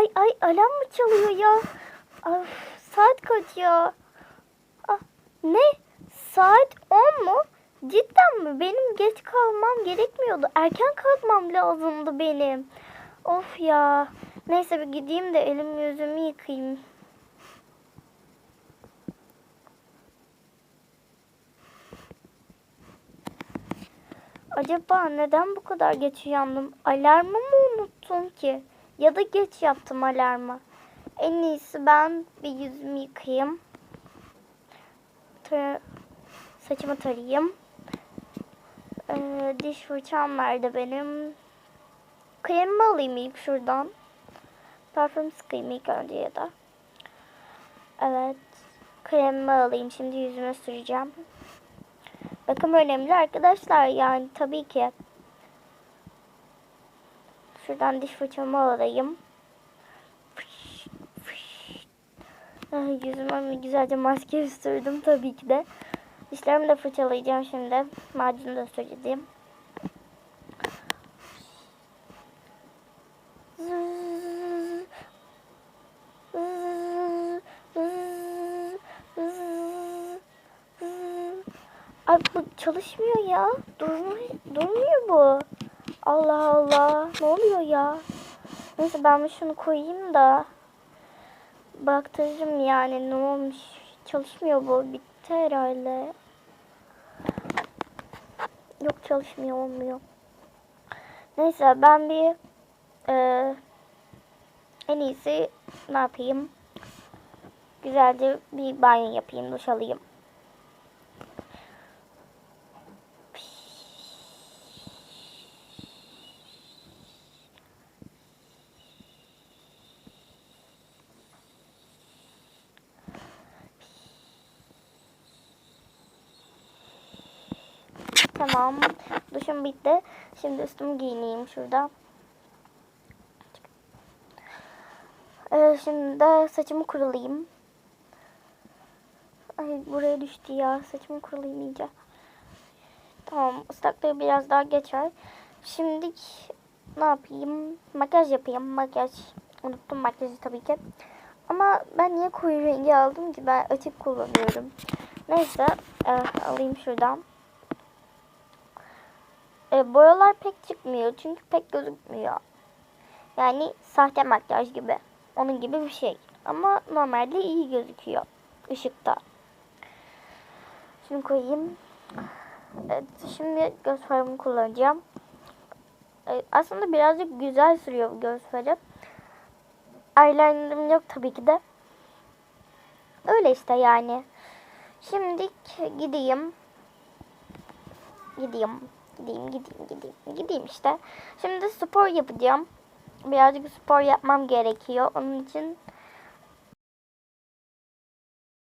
Ay ay alarm mı çalıyor ya? Ay, saat kaç ya? Ah, ne? Saat 10 mu? Cidden mi? Benim geç kalmam gerekmiyordu. Erken kalkmam lazımdı benim. Of ya. Neyse bir gideyim de elimi yüzümü yıkayayım. Acaba neden bu kadar geç uyandım? Alarmı mı unuttum ki? Ya da geç yaptım alarmı. En iyisi ben bir yüzümü yıkayayım. Tar- saçımı tarayayım. Ee, diş fırçam nerede benim? Kremimi alayım ilk şuradan. Parfüm sıkayım ilk önce ya da. Evet. Kremimi alayım. Şimdi yüzüme süreceğim. Bakım önemli arkadaşlar yani tabii ki. Şuradan diş fırçamı alayım. Ay, Yüzüme güzelce maske sürdüm tabii ki de. Dişlerimi de fırçalayacağım şimdi. Macunu da süreceğim. Ay bu çalışmıyor ya. Durmuyor, durmuyor bu. Allah Allah. Ne oluyor ya? Neyse ben şunu koyayım da. Baktırırım yani ne olmuş. Çalışmıyor bu. Bitti herhalde. Yok çalışmıyor olmuyor. Neyse ben bir e, en iyisi ne yapayım? Güzelce bir banyo yapayım, duş alayım. Tamam. Duşum bitti. Şimdi üstümü giyineyim şurada. Ee, şimdi de saçımı kurulayım. Ay buraya düştü ya. Saçımı kurulayım iyice. Tamam. ıslaklığı biraz daha geçer. Şimdi ne yapayım? Makyaj yapayım. Makyaj. Unuttum makyajı tabii ki. Ama ben niye koyu rengi aldım ki? Ben açık kullanıyorum. Neyse. e, alayım şuradan. E, boyalar pek çıkmıyor çünkü pek gözükmüyor. Yani sahte makyaj gibi. Onun gibi bir şey. Ama normalde iyi gözüküyor ışıkta. Şunu koyayım. Evet, şimdi göz farımı kullanacağım. E, aslında birazcık güzel sürüyor göz farı. Eyelinerım yok tabii ki de. Öyle işte yani. Şimdi gideyim. Gideyim. Gideyim, gideyim, gideyim. Gideyim işte. Şimdi spor yapacağım. Birazcık spor yapmam gerekiyor. Onun için